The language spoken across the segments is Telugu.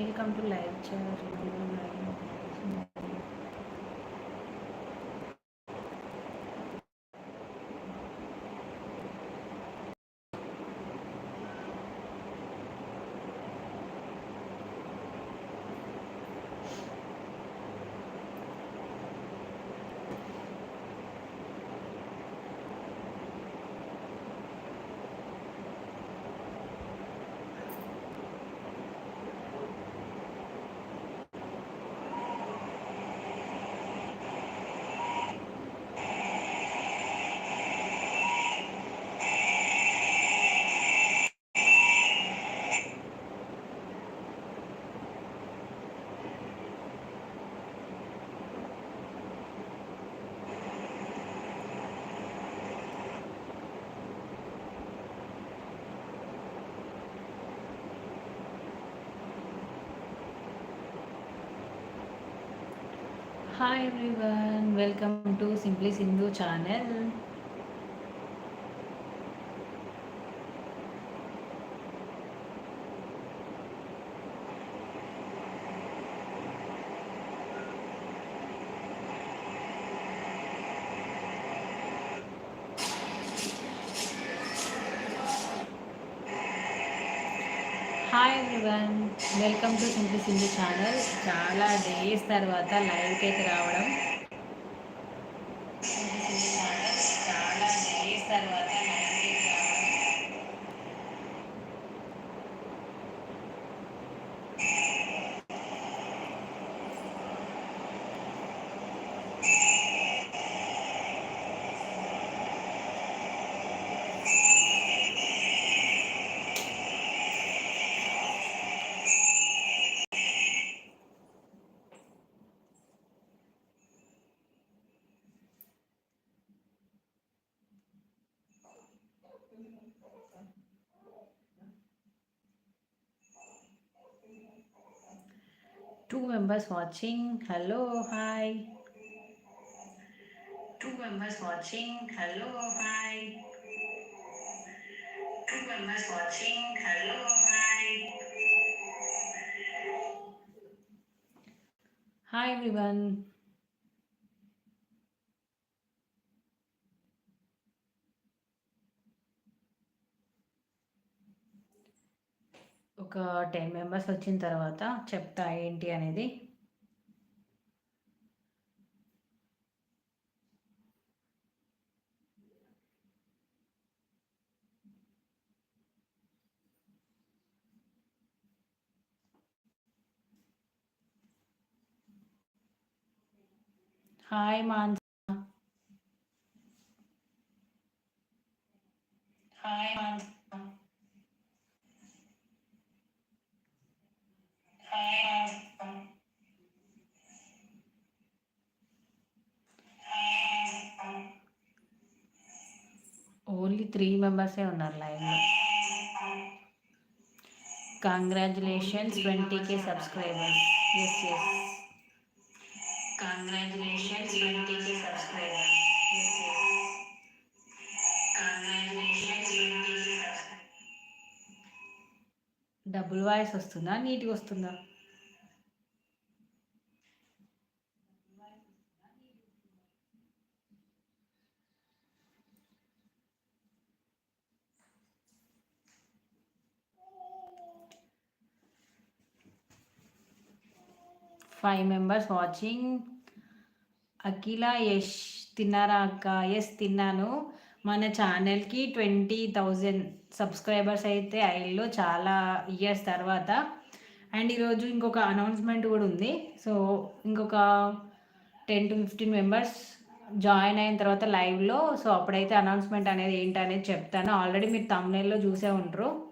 Welcome to live channel hi everyone welcome to simply Sindhu channel hi everyone welcome to simply Sindhu channel చాలా డేస్ తర్వాత లైవ్కి అయితే రావడం. చాలా డేస్ తర్వాత two members watching. Hello hi. Two members watching. Hello hi. Two members watching. Hello hi. Hi everyone ఒక టెన్ మెంబర్స్ వచ్చిన తర్వాత చెప్తా ఏంటి అనేది. Hi man hi man only three మెంబర్సే ఉన్నారు లైన్లో congratulations twenty K subscribers yes yes congratulations twenty K subscribers yes yes double voice వస్తుందా? నీట్గా వస్తుందా? Five members watching Akhila Yash తిన్నారా అక్క? ఎస్ తిన్నాను. మన ఛానల్కి ట్వంటీ థౌజండ్ సబ్స్క్రైబర్స్ అయితే అయ్యిల్లో చాలా ఇయర్స్ తర్వాత. అండ్ ఈరోజు ఇంకొక అనౌన్స్మెంట్ కూడా ఉంది. సో ఇంకొక ten to fifteen members join అయిన తర్వాత లైవ్లో సో అప్పుడైతే అనౌన్స్మెంట్ అనేది ఏంటనేది చెప్తాను. ఆల్రెడీ మీరు తమిళలో చూసే ఉంటారు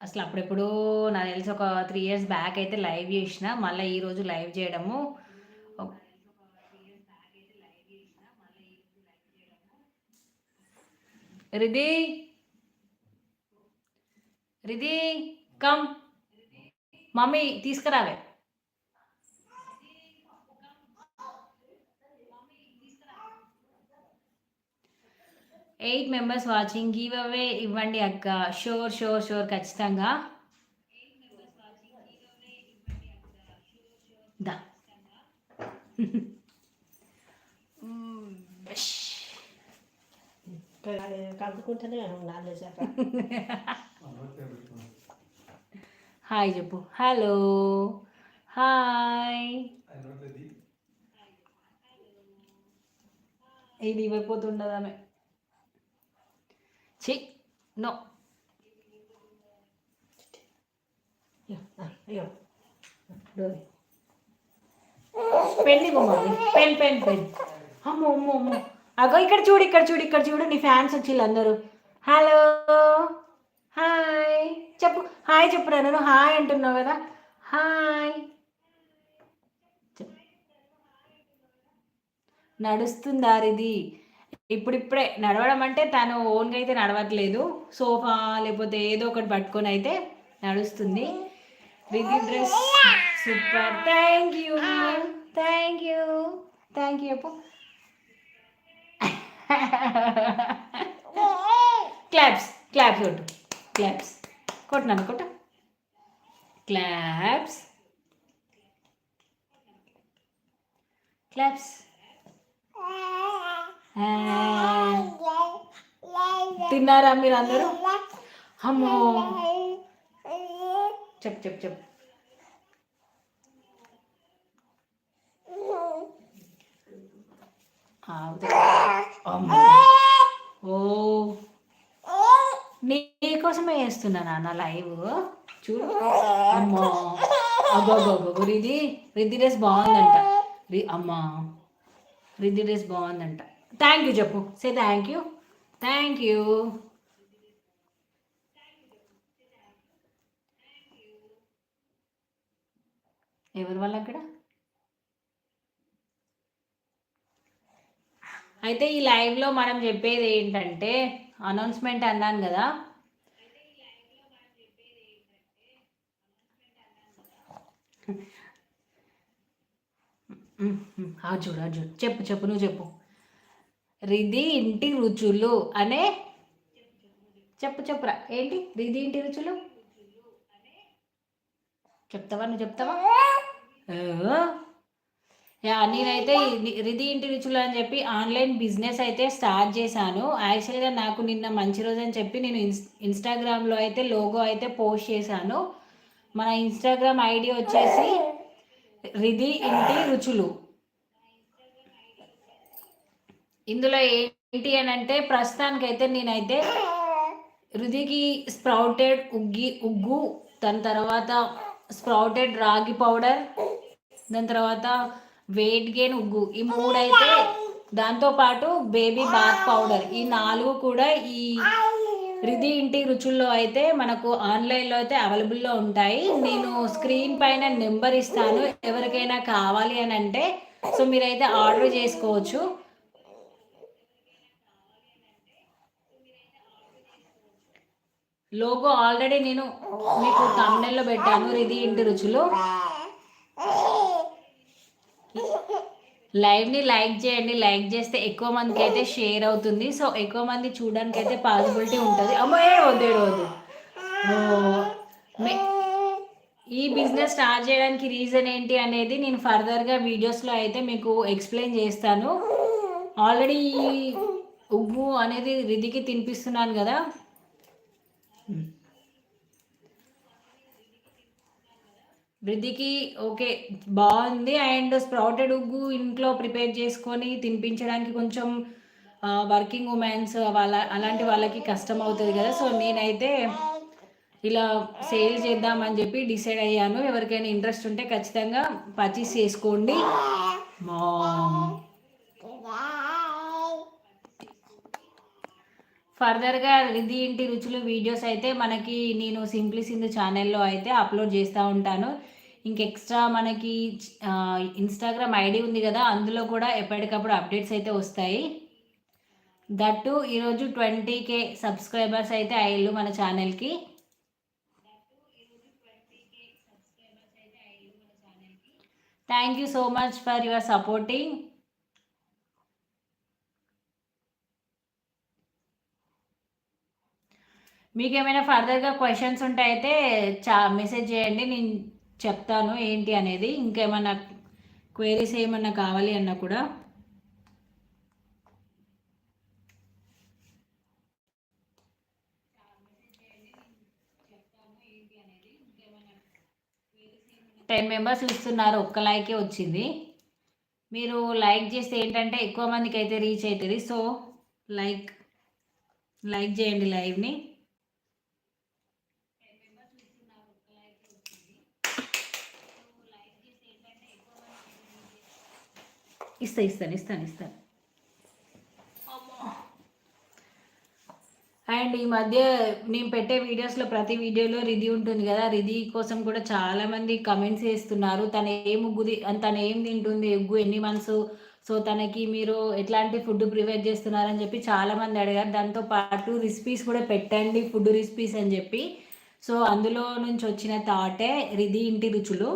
అసలు అప్పుడెప్పుడు నాకు తెలిసి ఒక త్రీ ఇయర్స్ బ్యాక్ అయితే లైవ్ చేసిన మళ్ళీ ఈరోజు లైవ్ చేయడము. రిది? రిది come. Mummy తీసుకురావే. Eight members watching give away ఇవ్వండి అక్క. షోర్ షోర్ షోర్ ఖచ్చితంగా. దా. హాయ్ చెప్పు. హలో హాయ్ ఇది ఇవ్వకపోతుండదు ఆమె. చి నో అయ్యో పెన్ ఇవ్వమని పెన్ పెన్ పెన్ అమ్మో అమ్మో అమ్మో అగో ఇక్కడ చూడు ఇక్కడ చూడు ఇక్కడ చూడు నీ ఫ్యాన్స్ వచ్చి అందరూ. హలో హాయ్ చెప్పు. హాయ్ చెప్పురా నేను హాయ్ అంటున్నావు కదా. హాయ్ నడుస్తుందారిది ఇప్పుడిప్పుడే నడవడం అంటే తను ఓన్గా అయితే నడవట్లేదు. సోఫా లేకపోతే ఏదో ఒకటి పట్టుకొని అయితే నడుస్తుంది. Ridhi dress super thank you thank you thank you Appu claps claps కొట్టు. క్లాప్స్ కొట్టినాను కొట్ట. క్లాప్స్ క్లాప్స్ తిన్నారా మీరు అందరూ అమ్మో చెప్ చెప్ చెప్ ఓ. నీ కోసమే నా నాన్న లైవ్. చూడు. అమ్మో. అబ్బో రిది రిద్ది డ్రెస్ బాగుందంట. రి అమ్మా. రిద్ది డ్రెస్ బాగుందంట. థ్యాంక్ యూ చెప్పు say thank you thank you ఎవరి వల్ల అక్కడ? అయితే ఈ లైవ్లో మనం చెప్పేది ఏంటంటే అనౌన్స్మెంట్ అన్నాను కదా. చూడు చూడు. చెప్పు చెప్పు నువ్వు చెప్పు. రిది ఇంటి రుచులు అనే చెప్పు చెప్పురా. ఏంటి? రిది ఇంటి రుచులు? చెప్తావా? నువ్వు చెప్తావా? నేనైతే రిది ఇంటి రుచులు అని చెప్పి ఆన్లైన్ బిజినెస్ అయితే స్టార్ట్ చేశాను. యాక్చువల్గా నాకు నిన్న మంచి రోజు అని చెప్పి నేను ఇన్స్ ఇన్స్టాగ్రామ్లో అయితే లోగో అయితే పోస్ట్ చేశాను. మన ఇన్స్టాగ్రామ్ ఐడి వచ్చేసి రిది ఇంటి రుచులు. ఇందులో ఏంటి అని అంటే ప్రస్తుతానికైతే నేనైతే రుదికి స్ప్రౌటెడ్ ఉగ్గి ఉగ్గు దాని తర్వాత స్ప్రౌటెడ్ రాగి పౌడర్ దాని తర్వాత వెయిట్ గెయిన్ ఉగ్గు. ఈ మూడైతే దాంతోపాటు బేబీ బాత్ పౌడర్. ఈ నాలుగు కూడా ఈ రిది ఇంటి రుచుల్లో అయితే మనకు ఆన్లైన్లో అయితే అవైలబుల్లో ఉంటాయి. నేను స్క్రీన్ పైన నెంబర్ ఇస్తాను. ఎవరికైనా కావాలి అని అంటే సో మీరైతే ఆర్డర్ చేసుకోవచ్చు. లోగో ఆల్రెడీ నేను మీకు తమిళంలో పెట్టాను. ఇది ఇంటి రుచులు. లైవ్ని లైక్ చేయండి. లైక్ చేస్తే ఎక్కువ మందికి అయితే షేర్ అవుతుంది. సో ఎక్కువ మంది చూడడానికి అయితే పాసిబిలిటీ ఉంటుంది. అమ్మో ఏ వద్దు ఈ బిజినెస్ స్టార్ట్ చేయడానికి రీజన్ ఏంటి అనేది నేను ఫర్దర్గా వీడియోస్లో అయితే మీకు ఎక్స్ప్లెయిన్ చేస్తాను. ఆల్రెడీ ఉగ్గు అనేది రిదికి తినిపిస్తున్నాను కదా. వృద్ధికి ఓకే బాగుంది. అండ్ స్ప్రౌటెడ్ ఉగ్గు ఇంట్లో ప్రిపేర్ చేసుకొని తినిపించడానికి కొంచెం వర్కింగ్ ఉమెన్స్ వాళ్ళ అలాంటి వాళ్ళకి కష్టం అవుతుంది కదా. సో నేనైతే ఇలా సేల్ చేద్దామని చెప్పి డిసైడ్ అయ్యాను. ఎవరికైనా ఇంట్రెస్ట్ ఉంటే ఖచ్చితంగా పర్చేస్ చేసుకోండి. ఫర్దర్గా రిధి ఇంటి రుచులు వీడియోస్ అయితే మనకి నేను సింప్లీ సింధు ఛానల్లో అయితే అప్లోడ్ చేస్తూ ఉంటాను. ఇంక ఎక్స్ట్రా మనకి ఇన్స్టాగ్రామ్ ఐడి ఉంది కదా అందులో కూడా ఎప్పటికప్పుడు అప్డేట్స్ అయితే వస్తాయి. దట్టు ఈరోజు ట్వంటీ కే సబ్స్క్రైబర్స్ అయితే అయ్యారు మన ఛానల్కి. Thank you so much for your supporting మీకు ఏమైనా ఫర్దర్గా క్వశ్చన్స్ ఉంటే అయితే చా మెసేజ్ చేయండి. నేను చెప్తాను ఏంటి అనేది ఇంకేమైనా క్వైరీస్ ఏమన్నా కావాలి అన్నా కూడా. టెన్ మెంబర్స్ ఇస్తున్నారు ఒక్క లైకే వచ్చింది. మీరు లైక్ చేస్తే ఏంటంటే ఎక్కువ మందికి అయితే రీచ్ అవుతుంది సో లైక్ లైక్ చేయండి లైవ్ని ఇస్తా ఇస్తాను ఇస్తాను ఇస్తాను. అండ్ ఈ మధ్య నేను పెట్టే వీడియోస్లో ప్రతి వీడియోలో రిధి ఉంటుంది కదా. రిధి కోసం కూడా చాలామంది కమెంట్స్ చేస్తున్నారు. తను ఏ ముగ్గుది తను ఏం తింటుంది ఎగ్గు ఎన్ని మంత్స్ సో తనకి మీరు ఎట్లాంటి ఫుడ్ ప్రిపేర్ చేస్తున్నారని చెప్పి చాలా మంది అడిగారు. దాంతో పాటు రెసిపీస్ కూడా పెట్టండి ఫుడ్ రెసిపీస్ అని చెప్పి. సో అందులో నుంచి వచ్చిన థాటే రిధి ఇంటి రుచులు.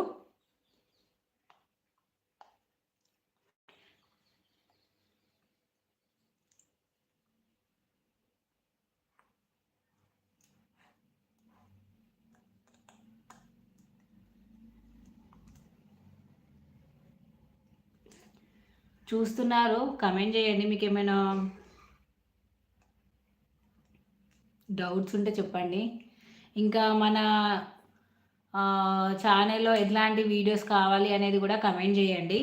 చూస్తున్నారు. కమెంట్ చేయండి మీకు ఏమైనా డౌట్స్ ఉంటే చెప్పండి. ఇంకా మన ఛానల్లో ఎట్లాంటి వీడియోస్ కావాలి అనేది కూడా కమెంట్ చేయండి.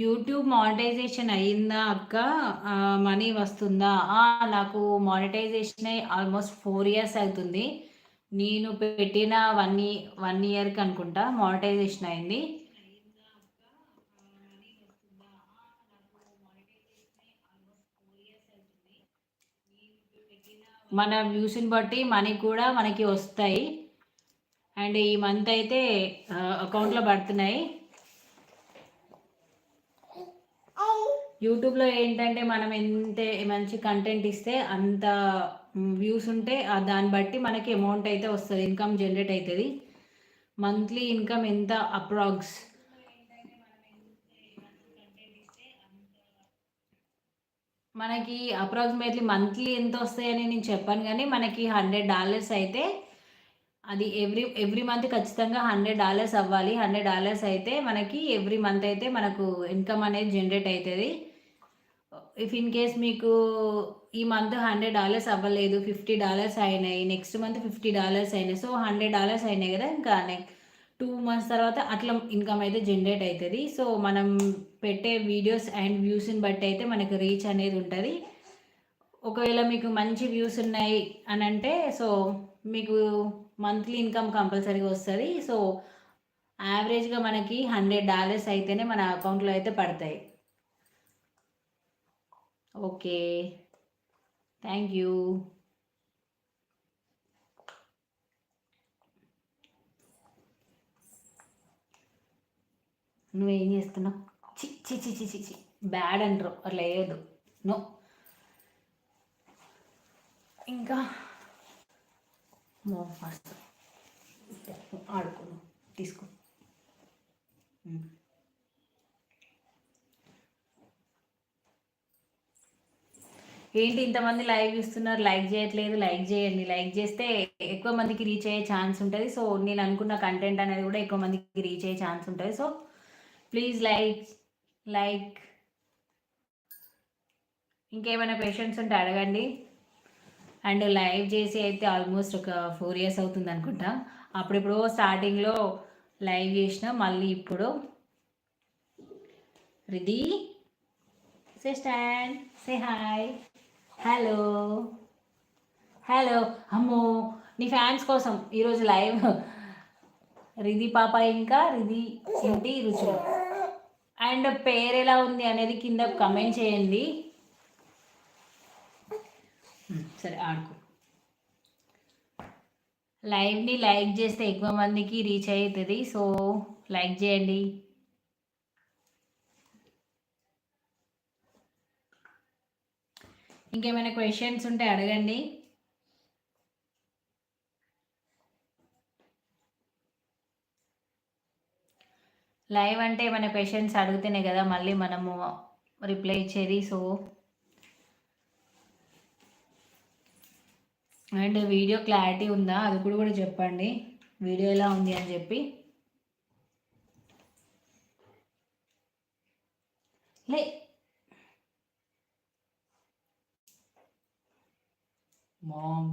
యూట్యూబ్ మానిటైజేషన్ అయ్యిందా అక్క? మనీ వస్తుందా? నాకు మానిటైజేషన్ ఆల్మోస్ట్ ఫోర్ ఇయర్స్ అవుతుంది. నేను పెట్టిన వన్ వన్ ఇయర్కి అనుకుంటా మానిటైజేషన్ అయింది. మన వ్యూస్ని బట్టి మనీ కూడా మనకి వస్తాయి. అండ్ ఈ మంత్ అయితే అకౌంట్లో పడుతున్నాయి. యూట్యూబ్లో ఏంటంటే మనం ఎంత మంచి కంటెంట్ ఇస్తే అంత వ్యూస్ ఉంటే ఆ దాన్ని బట్టి మనకి అమౌంట్ అయితే వస్తుంది ఇన్కమ్ జనరేట్ అవుతుంది మంత్లీ ఇన్కమ్ ఎంత అప్రాక్స్ మనకి అప్రాక్సిమేట్లీ మంత్లీ ఎంత వస్తాయని నేను చెప్పాను కానీ మనకి హండ్రెడ్ డాలర్స్ అయితే అది ఎవ్రీ ఎవ్రీ మంత్ ఖచ్చితంగా హండ్రెడ్ డాలర్స్ అవ్వాలి. హండ్రెడ్ డాలర్స్ అయితే మనకి ఎవ్రీ మంత్ అయితే మనకు ఇన్కమ్ అనేది జనరేట్ అవుతుంది ఇఫ్ ఇన్ కేస్ మీకు ఈ మంత్ హండ్రెడ్ డాలర్స్ అవ్వలేదు ఫిఫ్టీ డాలర్స్ అయినాయి నెక్స్ట్ మంత్ ఫిఫ్టీ డాలర్స్ అయినాయి సో హండ్రెడ్ డాలర్స్ అయినాయి కదా ఇంకా టూ మంత్స్ తర్వాత అట్లా ఇన్కమ్ అయితే జనరేట్ అవుతుంది సో మనం పెట్టే వీడియోస్ అండ్ వ్యూస్ని బట్టి అయితే మనకు రీచ్ అనేది ఉంటుంది. ఒకవేళ మీకు మంచి వ్యూస్ ఉన్నాయి అని అంటే సో మీకు మంత్లీ ఇన్కమ్ కంపల్సరీగా వస్తుంది. సో యావరేజ్గా మనకి హండ్రెడ్ డాలర్స్ అయితేనే మన అకౌంట్లో అయితే పడతాయి. ఓకే. Thank you. నువ్వేం చేస్తున్నావు? చి చి చి చి చి చి బ్యాడ్ అంటారు. అట్లా వేయద్దు నో. ఇంకా ఫస్ట్ ఆడుకోను తీసుకో. ఏంటి ఇంతమంది లైవ్ చూస్తున్నారు లైక్ చేయట్లేదు లైక్ చేయండి. లైక్ చేస్తే ఎక్కువ మందికి రీచ్ అయ్యే ఛాన్స్ ఉంటుంది. సో నేను అనుకున్న కంటెంట్ అనేది కూడా ఎక్కువ మందికి రీచ్ అయ్యే ఛాన్స్ ఉంటుంది. సో ప్లీజ్ లైక్ లైక్ ఇంకేమైనా క్వశ్చన్స్ ఉంటే అడగండి. అండ్ లైవ్ చేసి అయితే ఆల్మోస్ట్ ఒక ఫోర్ ఇయర్స్ అవుతుంది అనుకుంటా. అప్పుడిప్పుడు స్టార్టింగ్లో లైవ్ చేసిన మళ్ళీ ఇప్పుడు. Ridhi say stand say hi hello hello అమ్మో నీ ఫ్యాన్స్ కోసం ఈరోజు లైవ్ రిధి పాప ఇంకా రిధి ఇంటి రుచులు అండ్ పేరు ఎలా ఉంది అనేది కింద కమెంట్ చేయండి. సరే ఆడుకో. లైవ్ని లైక్ చేస్తే ఎక్కువ మందికి రీచ్ అవుతుంది సో లైక్ చేయండి. ఇంకేమైనా క్వశ్చన్స్ ఉంటే అడగండి. లైవ్ అంటే మన క్వశ్చన్స్ అడిగితేనే కదా మళ్ళీ మనము రిప్లై ఇచ్చేది. సో అండ్ వీడియో క్లారిటీ ఉందా? అది కూడా కూడా చెప్పండి. వీడియో ఎలా ఉంది అని చెప్పి. లే మామ్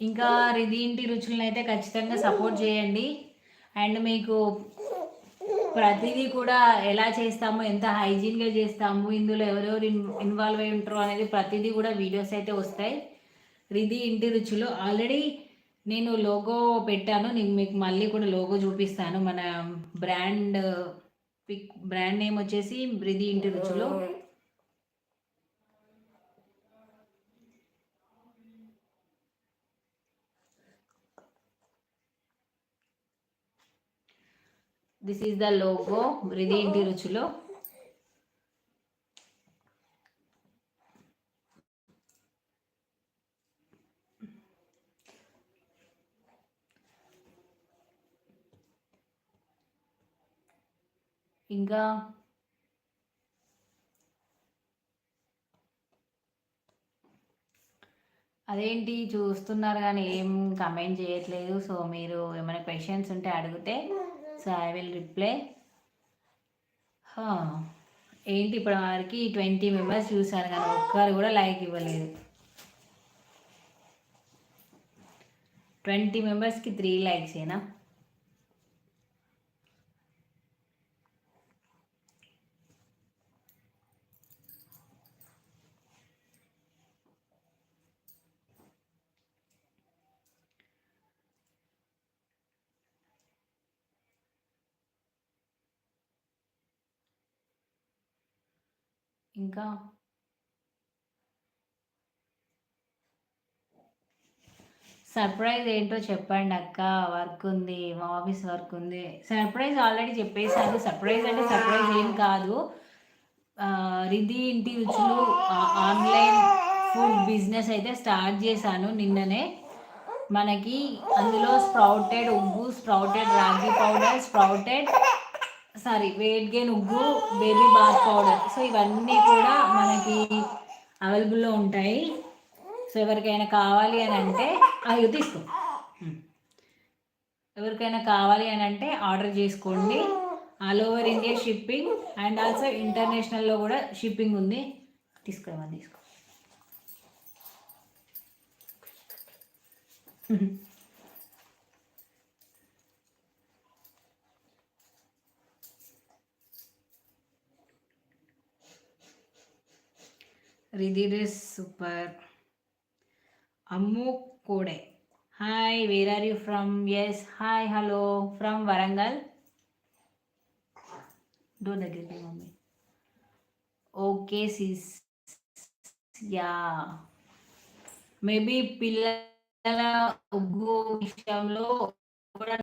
ఇంకా రిదీంటి రుచులను అయితే ఖచ్చితంగా సపోర్ట్ చేయండి. అండ్ మీకు ప్రతిదీ కూడా ఎలా చేస్తాము ఎంత హైజీన్గా చేస్తాము ఇందులో ఎవరెవరు ఇన్వాల్వ్ అయి ఉంటారో అనేది ప్రతిదీ కూడా వీడియోస్ అయితే వస్తాయి. రిది ఇంటి రుచులు. ఆల్రెడీ నేను లోగో పెట్టాను. నేను మీకు మళ్ళీ కూడా లోగో చూపిస్తాను. మన బ్రాండ్ పిక్ బ్రాండ్ నేమ్ వచ్చేసి Bridhi Inti Ruchulu this is the logo Bridhi Inti Ruchulu ఇంకా అదేంటి చూస్తున్నారు కానీ ఏం కమెంట్ చేయట్లేదు. సో మీరు ఏమైనా క్వశ్చన్స్ ఉంటే అడిగితే సో ఐ విల్ రిప్లై ఏంటి ఇప్పటి వారికి ట్వంటీ మెంబర్స్ చూసారు కానీ ఒక్కరు కూడా లైక్ ఇవ్వలేదు. ట్వంటీ మెంబర్స్కి త్రీ లైక్స్ ఇంకా సర్ప్రైజ్ ఏంటో చెప్పండి అక్క. వర్క్ ఉంది మా ఆఫీస్ వర్క్ ఉంది. సర్ప్రైజ్ ఆల్రెడీ చెప్పేసాను సర్ప్రైజ్ అంటే సర్ప్రైజ్ ఏం కాదు. Ridhi Inti Ruchulu online food business అయితే స్టార్ట్ చేశాను నిన్ననే. మనకి అందులో స్ప్రౌటెడ్ ఉగ్గు sprouted ragi powder sprouted sorry weight gain ఉగ్గు బేబీ బాత్ పౌడర్ సో ఇవన్నీ కూడా మనకి అవైలబుల్లో ఉంటాయి. సో ఎవరికైనా కావాలి అని అంటే అవి తీసుకో. Hmm. ఎవరికైనా కావాలి అని అంటే ఆర్డర్ చేసుకోండి. All over India shipping and also ఇంటర్నేషనల్లో కూడా షిప్పింగ్ ఉంది. తీసుకోమని తీసుకో. రిది డ్రెస్ సూపర్ అమ్ము కోడే hi where are you from yes hi hello from Warangal door దగ్గరికి mummy okay sis yeah maybe పిల్లల ఉగ్గు విషయంలో కూడా